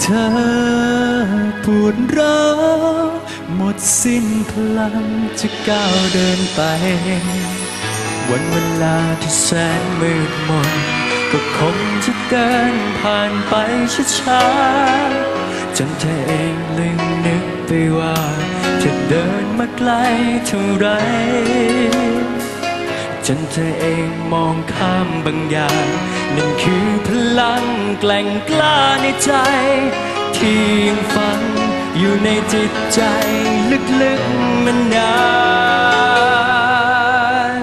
เธอปวดร้าวหมดสิ้นพลังจะก้าวเดินไป วันเวลาที่แสนมืดมน ก็คงจะเดินผ่านไปช้าๆจนเธอเองลืมนึกไปว่า จะเดินมาไกลเท่าไร จนเธอเองมองข้ามบางอย่างนั่นคือพลังแกล่งกล้าในใจ ที่ยังฝังอยู่ในจิตใจลึกๆมันนาน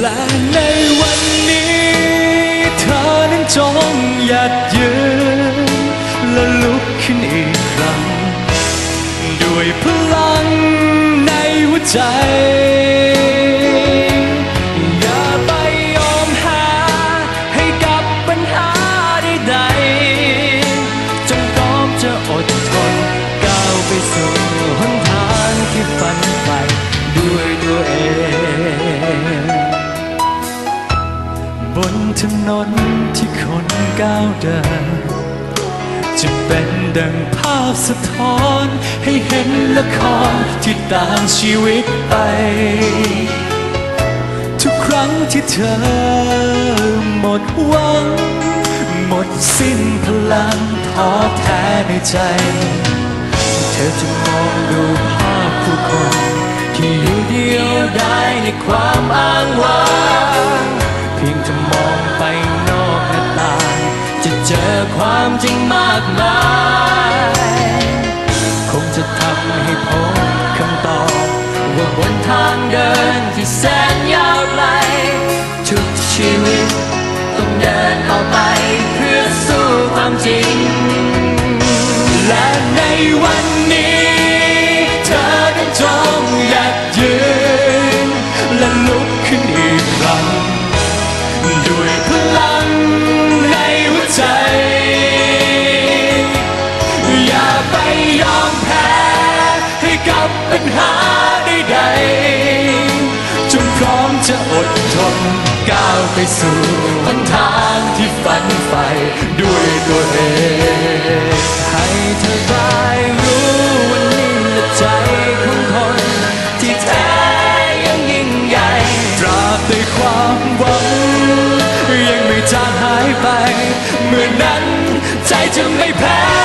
และในวันนี้เธอนั้นจงหยัดยืนและลุกขึ้นอีกครั้งด้วยพ ใจอย่าไปยอมแพ้ให้กับปัญหาใดๆจงพร้อมจะอดทนก้าวไปสู่หนทางที่ฝันใฝ่ด้วยตัวเอง บนถนนที่คนก้าวเดินจะเป็นดัง ภาพสะท้อน ให้เห็นละครที่ต่างชีวิตไป ทุกครั้งที่เธอหมดหวัง หมดสิ้นพลังท้อแท้ในใจ เธอจะมองดูภาพผู้คน ที่อยู่เดียวได้ในความอ้างว้าง และในวันนี้ เธอได้จงหยัดยืน และลุกขึ้นอีกครั้ง ด้วยพลังในหัวใจ อย่าไปยอมแพ้ ให้กับปัญหาใดๆจงพร้อมจะอดทนก้าวไปสู่หนทางที่ฝันใฝ่ด้วยตัวเอง ความหวัง ยังไม่จางหายไป เมื่อนั้นใจจะไม่แพ้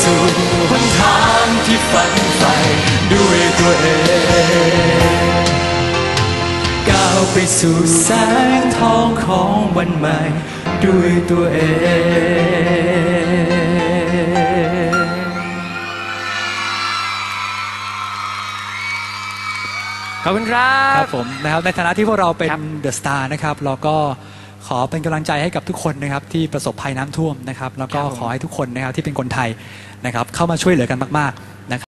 สู่หนทางที่ฝันใฝ่ด้วยตัวเองก้าวไปสู่แสงทองของวันใหม่ ด้วยตัวเองขอบคุณครัครับบผมนะครับในฐานะที่พวกเราเป็นครับเดอะสตาร์นะครับเราก็ ขอเป็นกำลังใจให้กับทุกคนนะครับที่ประสบภัยน้ำท่วมนะครับ แล้วก็ขอให้ทุกคนนะครับที่เป็นคนไทยนะครับเข้ามาช่วยเหลือกันมากๆ